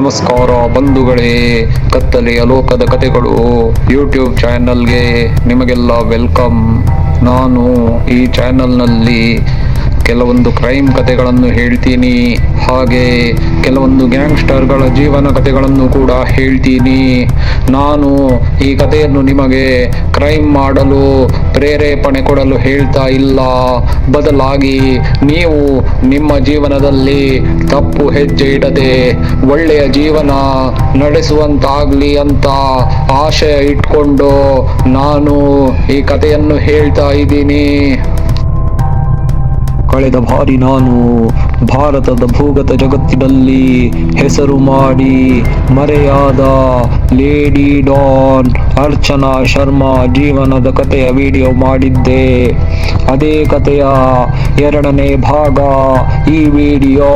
ನಮಸ್ಕಾರ ಬಂಧುಗಳೇ ಕತ್ತಲೆಯ ಲೋಕದ ಕತೆಗಳು. ಯೂಟ್ಯೂಬ್ ಚಾನೆಲ್ಗೆ ನಿಮಗೆಲ್ಲ ವೆಲ್ಕಮ್ ನಾನು ಈ ಚಾನೆಲ್ನಲ್ಲಿ ಕೆಲವೊಂದು ಕ್ರೈಮ್ ಕಥೆಗಳನ್ನು ಹೇಳ್ತೀನಿ, ಹಾಗೆ ಕೆಲವೊಂದು ಗ್ಯಾಂಗ್ಸ್ಟರ್ಗಳ ಜೀವನ ಕಥೆಗಳನ್ನು ಕೂಡ ಹೇಳ್ತೀನಿ. ನಾನು ಈ ಕಥೆಯನ್ನು ನಿಮಗೆ ಕ್ರೈಮ್ ಮಾಡಲು, ಪ್ರೇರೇಪಣೆ ಕೊಡಲು ಹೇಳ್ತಾ ಇಲ್ಲ. ಬದಲಾಗಿ ನೀವು ನಿಮ್ಮ ಜೀವನದಲ್ಲಿ ತಪ್ಪು ಹೆಜ್ಜೆ ಇಡದೆ ಒಳ್ಳೆಯ ಜೀವನ ನಡೆಸುವಂತಾಗ್ಲಿ ಅಂತ ಆಶಯ ಇಟ್ಕೊಂಡು ನಾನು ಈ ಕಥೆಯನ್ನು ಹೇಳ್ತಾ ಇದ್ದೀನಿ. ಕಳೆದ ಬಾರಿ ನಾನು ಭಾರತದ ಭೂಗತ ಜಗತ್ತಿನಲ್ಲಿ ಹೆಸರು ಮಾಡಿ ಮರೆಯಾದ ಲೇಡಿ ಡಾನ್ ಅರ್ಚನಾ ಶರ್ಮಾ ಜೀವನದ ಕಥೆಯ ವಿಡಿಯೋ ಮಾಡಿದ್ದೆ. ಅದೇ ಕಥೆಯ ಎರಡನೇ ಭಾಗ ಈ ವಿಡಿಯೋ.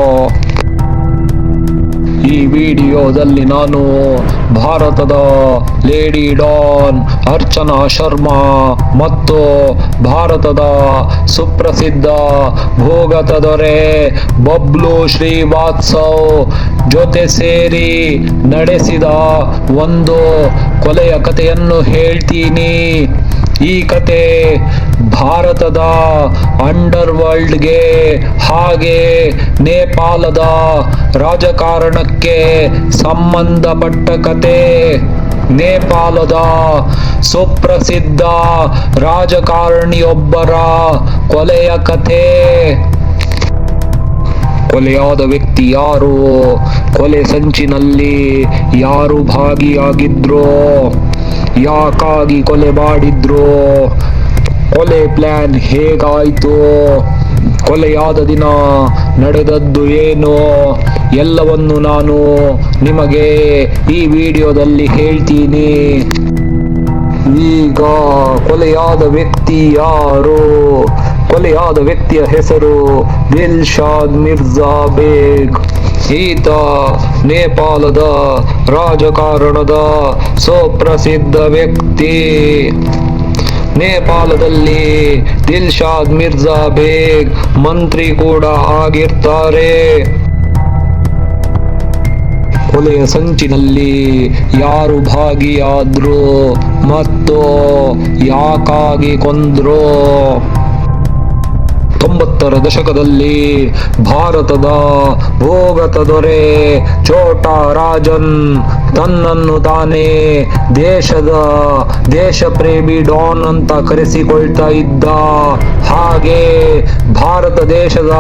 ಈ ವಿಡಿಯೋದಲ್ಲಿ ನಾನು ಭಾರತದ ಲೇಡಿ ಡಾನ್ ಅರ್ಚನಾ ಶರ್ಮಾ ಮತ್ತು ಭಾರತದ ಸುಪ್ರಸಿದ್ಧ ಭೋಗತ ದೊರೆ ಬಬ್ಲು ಶ್ರೀವಾತ್ಸವ್ ಜೊತೆ ಸೇರಿ ನಡೆಸಿದ ಒಂದು ಕೊಲೆಯ ಕಥೆಯನ್ನು ಹೇಳ್ತೀನಿ. ಈ ಕತೆ ಭಾರತದ ಅಂಡರ್ ವರ್ಲ್ಡ್ಗೆ, ಹಾಗೆ ನೇಪಾಳದ ರಾಜಕಾರಣಕ್ಕೆ ಸಂಬಂಧಪಟ್ಟ ಕತೆ. ನೇಪಾಳದ ಸುಪ್ರಸಿದ್ಧ ರಾಜಕಾರಣಿಯೊಬ್ಬರ ಕೊಲೆಯ ಕಥೆ. ಕೊಲೆಯಾದ ವ್ಯಕ್ತಿ ಯಾರು? ಕೊಲೆ ಸಂಚಿನಲ್ಲಿ ಯಾರು ಭಾಗಿಯಾಗಿದ್ರೋ? ಯಾಕಾಗಿ ಕೊಲೆ ಮಾಡಿದ್ರು? ಕೊಲೆ ಪ್ಲಾನ್ ಹೇಗಾಯ್ತು? ಕೊಲೆಯಾದ ದಿನ ನಡೆದದ್ದು ಏನು? ಎಲ್ಲವನ್ನು ನಾನು ನಿಮಗೆ ಈ ವಿಡಿಯೋದಲ್ಲಿ ಹೇಳ್ತೀನಿ. ಈಗ ಕೊಲೆಯಾದ ವ್ಯಕ್ತಿ ಯಾರು? ಕೊಲೆಯಾದ ವ್ಯಕ್ತಿಯ ಹೆಸರು ದಿಲ್ಶಾದ್ ಮಿರ್ಜಾ ಬೇಗ್. ಈತ ನೇಪಾಳದ ರಾಜಕಾರಣದ ಸುಪ್ರಸಿದ್ಧ ವ್ಯಕ್ತಿ. ನೇಪಾಳದಲ್ಲಿ ದಿಲ್ಶಾದ್ ಮಿರ್ಜಾ ಬೇಗ್ ಮಂತ್ರಿ ಕೂಡ ಆಗಿರ್ತಾರೆ. ಕೊಲೆಯ ಸಂಚಿನಲ್ಲಿ ಯಾರು ಭಾಗಿಯಾದ್ರು ಮತ್ತು ಯಾಕಾಗಿ ಕೊಂದ್ರು? ತೊಂಬತ್ತರ ದಶಕದಲ್ಲಿ ಭಾರತದ ಭೋಗತ ದೊರೆ ಚೋಟಾ ರಾಜನ್ ತನ್ನನ್ನು ತಾನೇ ದೇಶದ ದೇಶ ಪ್ರೇಮಿ ಡಾನ್ ಅಂತ ಕರೆಸಿಕೊಳ್ತಾ ಇದ್ದ. ಹಾಗೆ ಭಾರತ ದೇಶದ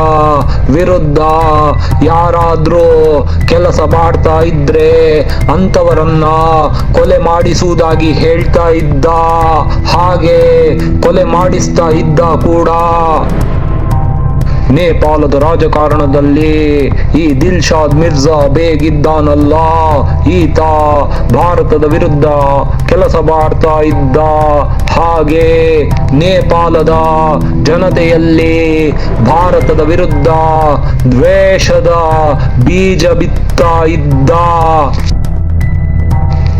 ವಿರುದ್ಧ ಯಾರಾದ್ರೂ ಕೆಲಸ ಮಾಡ್ತಾ ಇದ್ರೆ ಅಂತವರನ್ನ ಕೊಲೆ ಮಾಡಿಸುವುದಾಗಿ ಹೇಳ್ತಾ ಇದ್ದ. ಹಾಗೆ ಕೊಲೆ ಮಾಡಿಸ್ತಾ ಇದ್ದ ಕೂಡ ನೇಪಾಳದ ರಾಜಕಾರಣದಲ್ಲಿ ಈ ದಿಲ್ಶಾದ್ ಮಿರ್ಜಾ ಬೇಗಿದ್ದಾನಲ್ಲ. ಈತ ಭಾರತದ ವಿರುದ್ಧ ಕೆಲಸ ಮಾಡ್ತಾ ಇದ್ದ. ಹಾಗೆ ನೇಪಾಳದ ಜನತೆಯಲ್ಲಿ ಭಾರತದ ವಿರುದ್ಧ ದ್ವೇಷದ ಬೀಜ ಬಿತ್ತಾ ಇದ್ದ.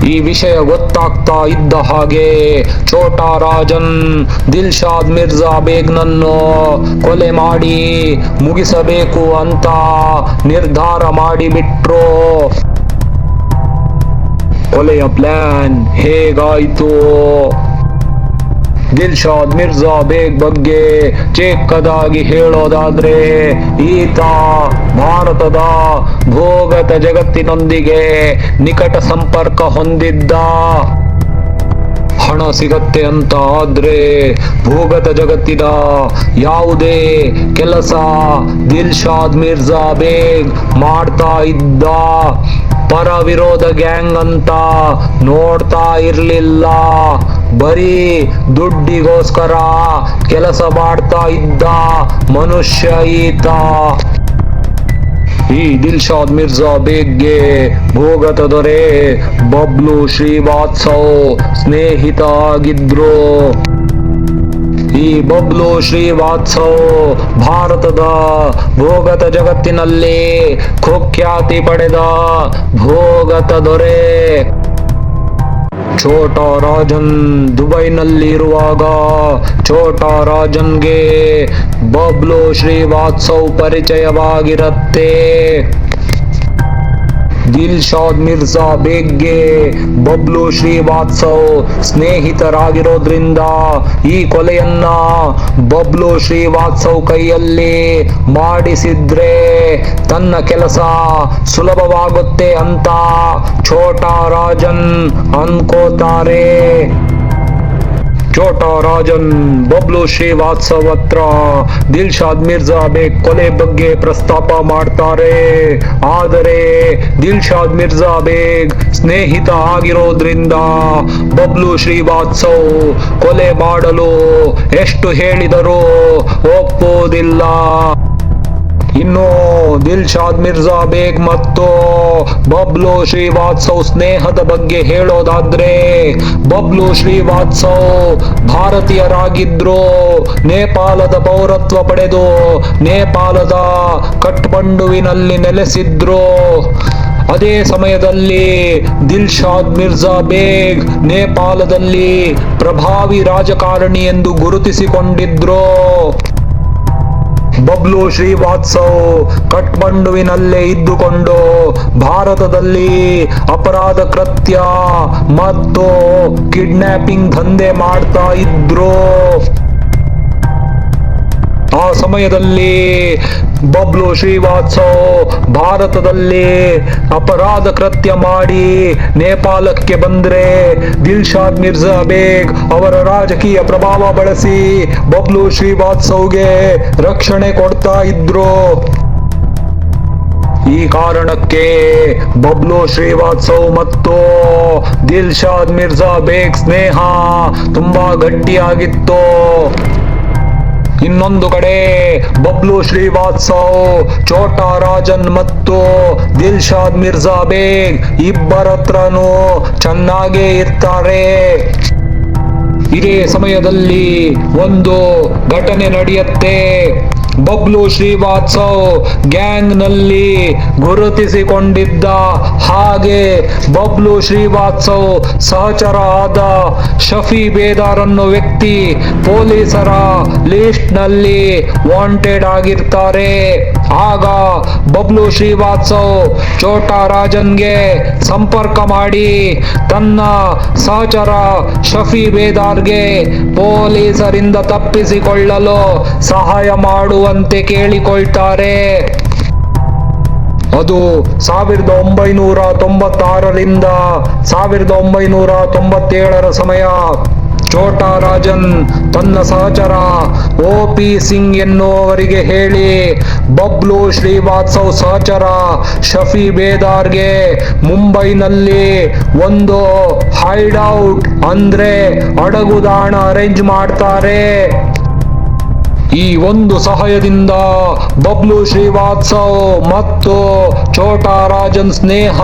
ಈ ವಿಷಯ ಗೊತ್ತಾಗ್ತಾ ಇದ್ದ ಹಾಗೆ ಛೋಟಾ ರಾಜನ್ ದಿಲ್ಶಾದ್ ಮಿರ್ಜಾ ಬೇಗ್ನನ್ನು ಕೊಲೆ ಮಾಡಿ ಮುಗಿಸಬೇಕು ಅಂತ ನಿರ್ಧಾರ ಮಾಡಿಬಿಟ್ರು. ಕೊಲೆಯ ಪ್ಲಾನ್ ಹೇಗಾಯಿತು? ದಿಲ್ಶಾದ್ ಮಿರ್ಜಾ ಬೇಗ್ ಬಗ್ಗೆ ಚಿಕ್ಕದಾಗಿ ಹೇಳೋದಾದ್ರೆ ಈತ ಭಾರತದ ಭೋಗತ ಜಗತ್ತಿನೊಂದಿಗೆ ನಿಕಟ ಸಂಪರ್ಕ ಹೊಂದಿದ್ದ ಹಣ ಸಿಗತ್ತೆ ಅಂತ ಆದ್ರೆ ಭೂಗತ ಜಗತ್ತಿನ ಯಾವುದೇ ಕೆಲಸ ದಿಲ್ಶಾದ್ ಮಿರ್ಜಾ ಬೇಗ್ ಮಾಡ್ತಾ ಇದ್ದ ಪರ ವಿರೋಧ ಗ್ಯಾಂಗ್ ಅಂತ ನೋಡ್ತಾ ಇರ್ಲಿಲ್ಲ. ಬರೀ ದುಡ್ಡಿಗೋಸ್ಕರ ಕೆಲಸ ಮಾಡ್ತಾ ಇದ್ದ ಮನುಷ್ಯ ಈತ. ಈ ದಿಲ್ಶಾದ್ ಮಿರ್ಜಾ ಬೇಗ್ಗೆ ಭೋಗತ ದೊರೆ ಬಬ್ಲು ಶ್ರೀವಾತ್ಸವ್ ಸ್ನೇಹಿತ ಆಗಿದ್ರು ಈ ಬಬ್ಲು ಶ್ರೀವಾತ್ಸವ್ ಭಾರತದ ಭೋಗತ ಜಗತ್ತಿನಲ್ಲಿ ಕುಖ್ಯಾತಿ ಪಡೆದ ಭೋಗತ ದೊರೆ. ಛೋಟಾ ರಾಜನ್ ದುಬೈನಲ್ಲಿರುವಾಗ ಛೋಟಾ ರಾಜನ್ಗೆ ಬಬ್ಲು ಶ್ರೀವಾತ್ಸವ್ ಪರಿಚಯವಾಗಿರತ್ತೆ. ದಿಲ್ಶಾದ್ ಮಿರ್ಜಾ ಬೇಗ್ಗೆ ಬಬ್ಲು ಶ್ರೀವಾತ್ಸವ್ ಸ್ನೇಹಿತರಾಗಿರೋದ್ರಿಂದ ಈ ಕೊಲೆಯನ್ನ ಬಬ್ಲು ಶ್ರೀವಾತ್ಸವ್ ಕೈಯಲ್ಲಿ ಮಾಡಿಸಿದ್ರೆ ತನ್ನ ಕೆಲಸ ಸುಲಭವಾಗುತ್ತೆ ಅಂತ ಛೋಟಾ ರಾಜನ್ ಅನ್ಕೋತಾರೆ. ಛೋಟಾ ರಾಜನ್ ಬಬ್ಲು ಶ್ರೀವಾತ್ಸವ್ ಹತ್ರ ದಿಲ್ಶಾದ್ ಮಿರ್ಜಾ ಬೇಗ್ ಕೊಲೆ ಬಗ್ಗೆ ಪ್ರಸ್ತಾಪ ಮಾಡ್ತಾರೆ. ಆದರೆ ದಿಲ್ಶಾದ್ ಮಿರ್ಜಾ ಬೇಗ್ ಸ್ನೇಹಿತ ಆಗಿರೋದ್ರಿಂದ ಬಬ್ಲು ಶ್ರೀವಾತ್ಸವ್ ಕೊಲೆ ಮಾಡಲು ಎಷ್ಟು ಹೇಳಿದರೂ ಒಪ್ಪೋದಿಲ್ಲ ಇನ್ನು ದಿಲ್ಶಾದ್ ಮಿರ್ಜಾ ಬೇಗ್ ಮತ್ತು ಬಬ್ಲು ಶ್ರೀವಾತ್ಸವ್ ಸ್ನೇಹದ ಬಗ್ಗೆ ಹೇಳೋದಾದ್ರೆ, ಬಬ್ಲು ಶ್ರೀವಾತ್ಸವ್ ಭಾರತೀಯರಾಗಿದ್ರು. ನೇಪಾಳದ ಪೌರತ್ವ ಪಡೆದು ನೇಪಾಳದ ಕಟ್ಮಂಡುವಿನಲ್ಲಿ ನೆಲೆಸಿದ್ರು. ಅದೇ ಸಮಯದಲ್ಲಿ ದಿಲ್ಶಾದ್ ಮಿರ್ಜಾ ಬೇಗ್ ನೇಪಾಳದಲ್ಲಿ ಪ್ರಭಾವಿ ರಾಜಕಾರಣಿ ಎಂದು ಗುರುತಿಸಿಕೊಂಡಿದ್ರು. ಬಬ್ಲು ಶ್ರೀವಾತ್ಸವ್ ಕಟ್ಮಂಡುವಿನಲ್ಲೇ ಇದ್ದುಕೊಂಡು ಭಾರತದಲ್ಲಿ ಅಪರಾಧ ಕೃತ್ಯ ಮತ್ತು ಕಿಡ್ನಾಪಿಂಗ್ ದಂಧೆ ಮಾಡ್ತಾ ಇದ್ರು. ಆ ಸಮಯದಲ್ಲಿ ಬಬ್ಲು ಶ್ರೀವಾತ್ಸವ್ ಭಾರತದಲ್ಲಿ ಅಪರಾಧ ಕೃತ್ಯ ಮಾಡಿ ನೇಪಾಳಕ್ಕೆ ಬಂದ್ರೆ ದಿಲ್ಶಾದ್ ಮಿರ್ಜಾ ಬೇಗ್ ಅವರ ರಾಜಕೀಯ ಪ್ರಭಾವ ಬಳಸಿ ಬಬ್ಲು ಶ್ರೀವಾತ್ಸವ್ಗೆ ರಕ್ಷಣೆ ಕೊಡ್ತಾ ಇದ್ರು. ಈ ಕಾರಣಕ್ಕೆ ಬಬ್ಲು ಶ್ರೀವಾತ್ಸವ್ ಮತ್ತು ದಿಲ್ಶಾದ್ ಮಿರ್ಜಾ ಬೇಗ್ ಸ್ನೇಹ ತುಂಬಾ ಗಟ್ಟಿಯಾಗಿತ್ತು. ಇನ್ನೊಂದು ಕಡೆ ಬಬ್ಲು ಶ್ರೀವಾತ್ಸವ್ ಚೋಟಾ ರಾಜನ್ ಮತ್ತು ದಿಲ್ಶಾದ್ ಮಿರ್ಜಾ ಬೇಗ್ ಇಬ್ಬರತ್ರನೂ ಚೆನ್ನಾಗೇ ಇರ್ತಾರೆ. ಇದೇ ಸಮಯದಲ್ಲಿ ಒಂದು ಘಟನೆ ನಡೆಯುತ್ತೆ. ಬಬ್ಲು ಶ್ರೀವಾತ್ಸವ್ ಗ್ಯಾಂಗ್ನಲ್ಲಿ ಗುರುತಿಸಿಕೊಂಡಿದ್ದ ಹಾಗೆ ಬಬ್ಲು ಶ್ರೀವಾತ್ಸವ್ ಸಹಚರ ಆದ ಶಫಿ ಬೇದಾರ್ ಅನ್ನೋ ವ್ಯಕ್ತಿ ಪೊಲೀಸರ ಲಿಸ್ಟ್ನಲ್ಲಿ ವಾಂಟೆಡ್ ಆಗಿರ್ತಾರೆ. ಆಗ ಬಬ್ಲು ಶ್ರೀವಾತ್ಸವ್ ಚೋಟಾ ರಾಜನ್ಗೆ ಸಂಪರ್ಕ ಮಾಡಿ ತನ್ನ ಸಹಚರ ಶಫಿ ಬೇದಾರ್ಗೆ ಪೊಲೀಸರಿಂದ ತಪ್ಪಿಸಿಕೊಳ್ಳಲು ಸಹಾಯ ಮಾಡುವಂತೆ ಕೇಳಿಕೊಳ್ತಾರೆ. ಅದು ಸಾವಿರದ ಒಂಬೈನೂರ ತೊಂಬತ್ತಾರರಿಂದ ಸಾವಿರದ ಒಂಬೈನೂರ ತೊಂಬತ್ತೇಳರ ಸಮಯ. ಛೋಟಾ ರಾಜನ್ ತನ್ನ ಸಹಚರ ಓ ಪಿ ಸಿಂಗ್ ಎನ್ನುವವರಿಗೆ ಹೇಳಿ ಬಬ್ಲು ಶ್ರೀವಾತ್ಸವ್ ಸಹಚರ ಶಫಿ ಬೇದಾರ್ಗೆ ಮುಂಬೈನಲ್ಲಿ ಒಂದು ಹೈಡ್ಔಟ್ ಅಂದ್ರೆ ಅಡಗುದಾಣ ಅರೇಂಜ್ ಮಾಡ್ತಾರೆ. ಈ ಒಂದು ಸಹಾಯದಿಂದ ಬಬ್ಲು ಶ್ರೀವಾತ್ಸವ್ ಮತ್ತು ಛೋಟಾ ರಾಜನ್ ಸ್ನೇಹ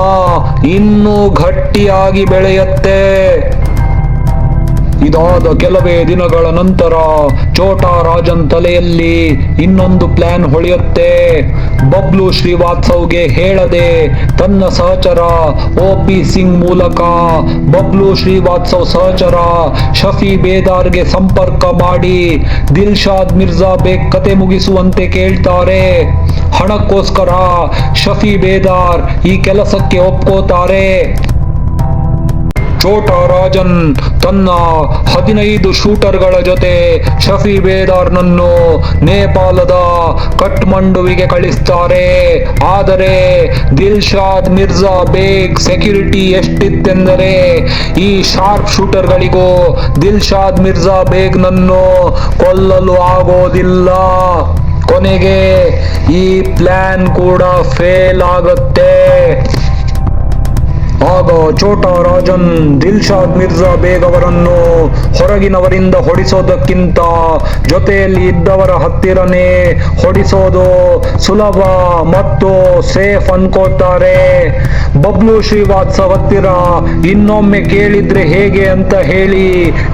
ಇನ್ನೂ ಗಟ್ಟಿಯಾಗಿ ಬೆಳೆಯುತ್ತೆ. ಇದಾದ ಕೆಲವೇ ದಿನಗಳ ನಂತರ ಚೋಟಾ ರಾಜನ್ ತಲೆಯಲ್ಲಿ ಇನ್ನೊಂದು ಪ್ಲಾನ್ ಹೊಳೆಯುತ್ತೆ. ಬಬ್ಲು ಶ್ರೀವಾತ್ಸವ್ಗೆ ಹೇಳದೆ ತನ್ನ ಸಹಚರ ಒ ಪಿ ಸಿಂಗ್ ಮೂಲಕ ಬಬ್ಲು ಶ್ರೀವಾತ್ಸವ್ ಸಹಚರ ಶಫಿ ಬೇದಾರ್ಗೆ ಸಂಪರ್ಕ ಮಾಡಿ ದಿಲ್ಶಾದ್ ಮಿರ್ಜಾ ಬೇಗ್ ಕತೆ ಮುಗಿಸುವಂತೆ ಕೇಳ್ತಾರೆ. ಹಣಕ್ಕೋಸ್ಕರ ಶಫಿ ಬೇದಾರ್ ಈ ಕೆಲಸಕ್ಕೆ ಒಪ್ಕೋತಾರೆ. ಛೋಟಾ ರಾಜನ್ ತನ್ನ ಹದಿನೈದು ಶೂಟರ್ಗಳ ಜೊತೆ ಶಫಿ ಬೇದಾರ್ನನ್ನು ನೇಪಾಳದ ಕಟ್ಮಂಡುವಿಗೆ ಕಳಿಸ್ತಾರೆ. ಆದರೆ ದಿಲ್ಶಾದ್ ಮಿರ್ಜಾ ಬೇಗ್ ಸೆಕ್ಯೂರಿಟಿ ಎಷ್ಟಿತ್ತೆಂದರೆ ಈ ಶಾರ್ಪ್ ಶೂಟರ್ಗಳಿಗೂ ದಿಲ್ಶಾದ್ ಮಿರ್ಜಾ ಬೇಗ್ನನ್ನು ಕೊಲ್ಲಲು ಆಗೋದಿಲ್ಲ. ಕೊನೆಗೆ ಈ ಪ್ಲಾನ್ ಕೂಡ ಫೇಲ್ ಆಗುತ್ತೆ. ಆಗ ಚೋಟ ರಾಜನ್ ದಿಲ್ಶಾದ್ ಮಿರ್ಜಾ ಬೇಗ್ ಅವರನ್ನು ಹೊರಗಿನವರಿಂದ ಹೊಡಿಸೋದಕ್ಕಿಂತ ಜೊತೆಯಲ್ಲಿ ಇದ್ದವರ ಹತ್ತಿರನೇ ಹೊಡಿಸೋದು ಸುಲಭ ಮತ್ತು ಸೇಫ್ ಅನ್ಕೋತಾರೆ. ಬಬ್ಲು ಶ್ರೀವಾತ್ಸವ ಹತ್ತಿರ ಇನ್ನೊಮ್ಮೆ ಕೇಳಿದ್ರೆ ಹೇಗೆ ಅಂತ ಹೇಳಿ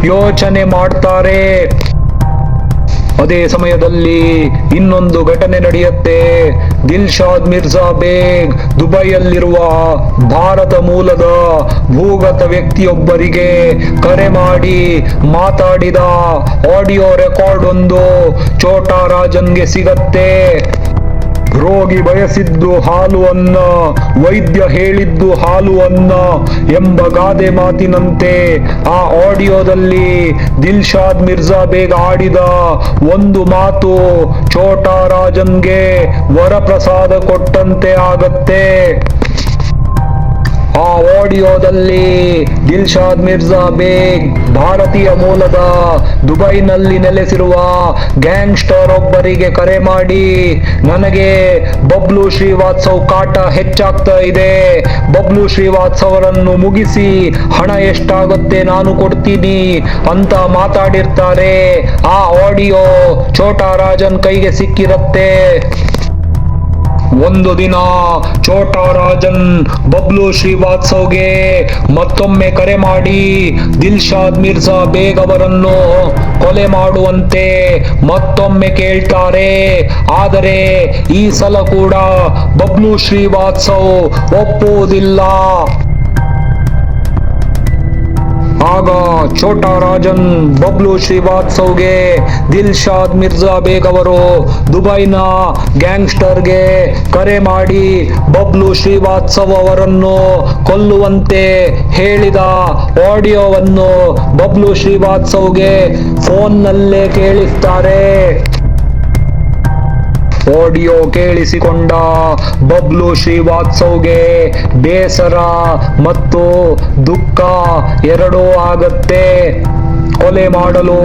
ಯೋಚನೆ ಮಾಡ್ತಾರೆ. ಅದೇ ಸಮಯದಲ್ಲಿ ಇನ್ನೊಂದು ಘಟನೆ ನಡೆಯುತ್ತೆ. ದಿಲ್ಶಾದ್ ಮಿರ್ಜಾ ಬೇಗ್ ದುಬೈಯಲ್ಲಿರುವ ಭಾರತ ಮೂಲದ ಭೂಗತ ವ್ಯಕ್ತಿಯೊಬ್ಬರಿಗೆ ಕರೆ ಮಾಡಿ ಮಾತಾಡಿದ ಆಡಿಯೋ ರೆಕಾರ್ಡ್ ಒಂದು ಚೋಟಾ ರಾಜನ್ಗೆ ಸಿಗತ್ತೆ. ರೋಗಿ ಬಯಸಿದ್ದು ಹಾಲು ಅನ್ನ, ವೈದ್ಯ ಹೇಳಿದ್ದು ಹಾಲು ಅನ್ನ ಎಂಬ ಗಾದೆ ಮಾತಿನಂತೆ ಆ ಆಡಿಯೋದಲ್ಲಿ ದಿಲ್ಶಾದ್ ಮಿರ್ಜಾ ಬೇಗ ಆಡಿದ ಒಂದು ಮಾತು, ಛೋಟಾ ರಾಜನ್ಗೆ ವರಪ್ರಸಾದ ಕೊಟ್ಟಂತೆ ಆಗತ್ತೆ. ಆ ಆಡಿಯೋದಲ್ಲಿ ದಿಲ್ಶಾದ್ ಮಿರ್ಜಾ ಬೇಗ್ ಭಾರತೀಯ ಮೂಲದ ದುಬೈನಲ್ಲಿ ನೆಲೆಸಿರುವ ಗ್ಯಾಂಗ್ಸ್ಟರ್ ಒಬ್ಬರಿಗೆ ಕರೆ ಮಾಡಿ, ನನಗೆ ಬಬ್ಲು ಶ್ರೀವಾತ್ಸವ್ ಕಾಟ ಹೆಚ್ಚಾಗ್ತಾ ಇದೆ, ಬಬ್ಲು ಶ್ರೀವಾತ್ಸವರನ್ನು ಮುಗಿಸಿ ಹಣ ಎಷ್ಟಾಗುತ್ತೆ ನಾನು ಕೊಡ್ತೀನಿ ಅಂತ ಮಾತಾಡಿರ್ತಾರೆ. ಆ ಆಡಿಯೋ ಛೋಟಾ ರಾಜನ್ ಕೈಗೆ ಸಿಕ್ಕಿರತ್ತೆ. ಒಂದು ದಿನ ಚೋಟಾ ರಾಜನ್ ಬಬ್ಲು ಶ್ರೀವಾತ್ಸವ್ಗೆ ಮತ್ತೊಮ್ಮೆ ಕರೆ ಮಾಡಿ ದಿಲ್ಶಾದ್ ಮಿರ್ಜಾ ಬೇಗ್ ಅವರನ್ನು ಕೊಲೆ ಮಾಡುವಂತೆ ಮತ್ತೊಮ್ಮೆ ಕೇಳ್ತಾರೆ. ಆದರೆ ಈ ಸಲ ಕೂಡ ಬಬ್ಲು ಶ್ರೀವಾತ್ಸವ್ ಒಪ್ಪುವುದಿಲ್ಲ. ಆಗ ಛೋಟಾ ರಾಜನ್ ಬಬ್ಲು ಶ್ರೀವಾತ್ಸವ್ಗೆ ದಿಲ್ಶಾದ್ ಮಿರ್ಜಾ ಬೇಗ್ ಅವರು ದುಬೈನ ಗ್ಯಾಂಗ್ಸ್ಟರ್ಗೆ ಕರೆ ಮಾಡಿ ಬಬ್ಲು ಶ್ರೀವಾತ್ಸವ್ ಅವರನ್ನು ಕೊಲ್ಲುವಂತೆ ಹೇಳಿದ ಆಡಿಯೋವನ್ನು ಬಬ್ಲು ಶ್ರೀವಾತ್ಸವ್ಗೆ ಫೋನ್ನಲ್ಲೇ ಕೇಳಿಸ್ತಾರೆ ಆಡಿಯೋ ಕೇಳಿಸಿಕೊಂಡ ಬಬ್ಲು ಶ್ರೀವಾತ್ಸವ್ಗೆ ಬೇಸರ ಮತ್ತು ದುಃಖ ಎರಡೂ ಆಗತ್ತೆ. ಕೊಲೆ ಮಾಡಲು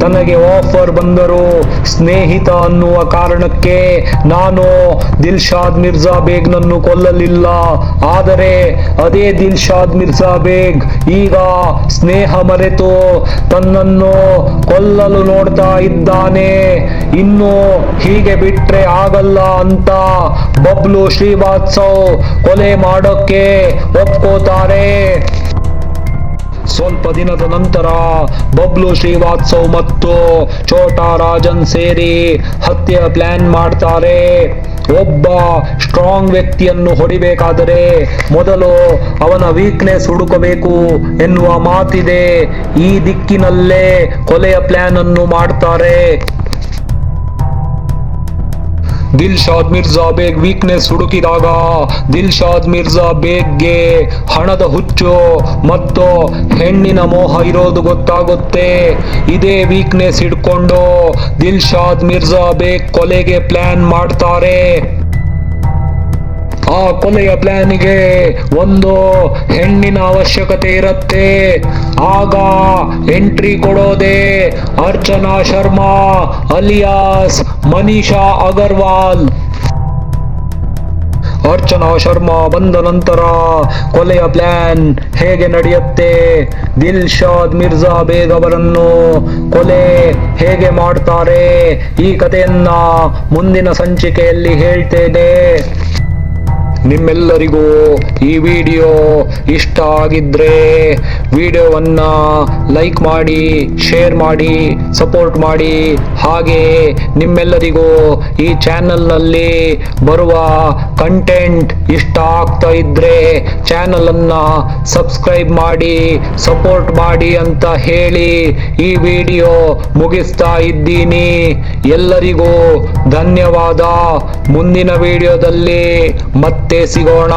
ತನಗೆ ಆಫರ್ ಬಂದರು ಸ್ನೇಹಿತ ಅನ್ನುವ ಕಾರಣಕ್ಕೆ ನಾನು ದಿಲ್ಶಾದ್ ಮಿರ್ಜಾ ಬೇಗ್ನನ್ನು ಕೊಲ್ಲಲಿಲ್ಲ. ಆದರೆ ಅದೇ ದಿಲ್ಶಾದ್ ಮಿರ್ಜಾ ಬೇಗ್ ಈಗ ಸ್ನೇಹ ಮರೆತು ತನ್ನನ್ನು ಕೊಲ್ಲಲು ನೋಡ್ತಾ ಇದ್ದಾನೆ. ಇನ್ನು ಹೀಗೆ ಬಿಟ್ರೆ ಆಗಲ್ಲ ಅಂತ ಬಬ್ಲು ಶ್ರೀವಾತ್ಸವ್ ಕೊಲೆ ಮಾಡೋಕ್ಕೆ ಒಪ್ಕೋತಾರೆ. ಸ್ವಲ್ಪ ದಿನದ ನಂತರ ಬಬ್ಲು ಶ್ರೀವಾತ್ಸವ್ ಮತ್ತು ಚೋಟಾ ರಾಜನ್ ಸೇರಿ ಹತ್ಯೆಯ ಪ್ಲಾನ್ ಮಾಡ್ತಾರೆ. ಒಬ್ಬ ಸ್ಟ್ರಾಂಗ್ ವ್ಯಕ್ತಿಯನ್ನು ಹೊಡಿಬೇಕಾದರೆ ಮೊದಲು ಅವನ ವೀಕ್ನೆಸ್ ಹುಡುಕಬೇಕು ಎನ್ನುವ ಮಾತಿದೆ. ಈ ದಿಕ್ಕಿನಲ್ಲೇ ಕೊಲೆಯ ಪ್ಲಾನ್ ಅನ್ನು ಮಾಡ್ತಾರೆ. ದಿಲ್ಶಾದ್ ಮಿರ್ಜಾ ಬೇಗ್ ವೀಕ್ನೆಸ್ ಹುಡುಕಿದಾಗ ದಿಲ್ಶಾದ್ ಮಿರ್ಜಾ ಬೇಗ್ಗೆ ಹಣದ ಹುಚ್ಚು ಮತ್ತು ಹೆಣ್ಣಿನ ಮೋಹ ಇರೋದು ಗೊತ್ತಾಗುತ್ತೆ. ಇದೇ ವೀಕ್ನೆಸ್ ಹಿಡ್ಕೊಂಡು ದಿಲ್ಶಾದ್ ಮಿರ್ಜಾ ಬೇಗ್ ಕೊಲೆಗೆ ಪ್ಲಾನ್ ಮಾಡ್ತಾರೆ. ಆ ಕೊಲೆಯ ಪ್ಲಾನಿಗೆ ಒಂದು ಹೆಣ್ಣಿನ ಅವಶ್ಯಕತೆ ಇರುತ್ತೆ. ಆಗ ಎಂಟ್ರಿ ಕೊಡೋದೆ ಅರ್ಚನಾ ಶರ್ಮಾ ಅಲಿಯಾಸ್ ಮನೀಷಾ ಅಗರ್ವಾಲ್. ಅರ್ಚನಾ ಶರ್ಮಾ ಬಂದ ನಂತರ ಕೊಲೆಯ ಪ್ಲಾನ್ ಹೇಗೆ ನಡೆಯುತ್ತೆ? ದಿಲ್ಶಾದ್ ಮಿರ್ಜಾ ಬೇಗ್ ಅವರನ್ನು ಕೊಲೆ ಹೇಗೆ ಮಾಡ್ತಾರೆ? ಈ ಕಥೆಯನ್ನ ಮುಂದಿನ ಸಂಚಿಕೆಯಲ್ಲಿ ಹೇಳ್ತೇನೆ. ನಿಮ್ಮೆಲ್ಲರಿಗೂ ಈ ವಿಡಿಯೋ ಇಷ್ಟ ಆಗಿದ್ರೆ ವಿಡಿಯೋವನ್ನ ಲೈಕ್ ಮಾಡಿ, ಶೇರ್ ಮಾಡಿ, ಸಪೋರ್ಟ್ ಮಾಡಿ. ಹಾಗೆ ನಿಮ್ಮೆಲ್ಲರಿಗೂ ಈ ಚಾನಲ್ನಲ್ಲಿ ಬರುವ ಕಂಟೆಂಟ್ ಇಷ್ಟ ಆಗ್ತಾ ಇದ್ರೆ ಚಾನಲ್ ಅನ್ನ ಸಬ್ಸ್ಕ್ರೈಬ್ ಮಾಡಿ, ಸಪೋರ್ಟ್ ಮಾಡಿ ಅಂತ ಹೇಳಿ ಈ ವಿಡಿಯೋ ಮುಗಿಸ್ತಾ ಇದ್ದೀನಿ. ಎಲ್ಲರಿಗೂ ಧನ್ಯವಾದ. ಮುಂದಿನ ವಿಡಿಯೋದಲ್ಲಿ ಮತ್ತೆ ಸಿಗೋಣ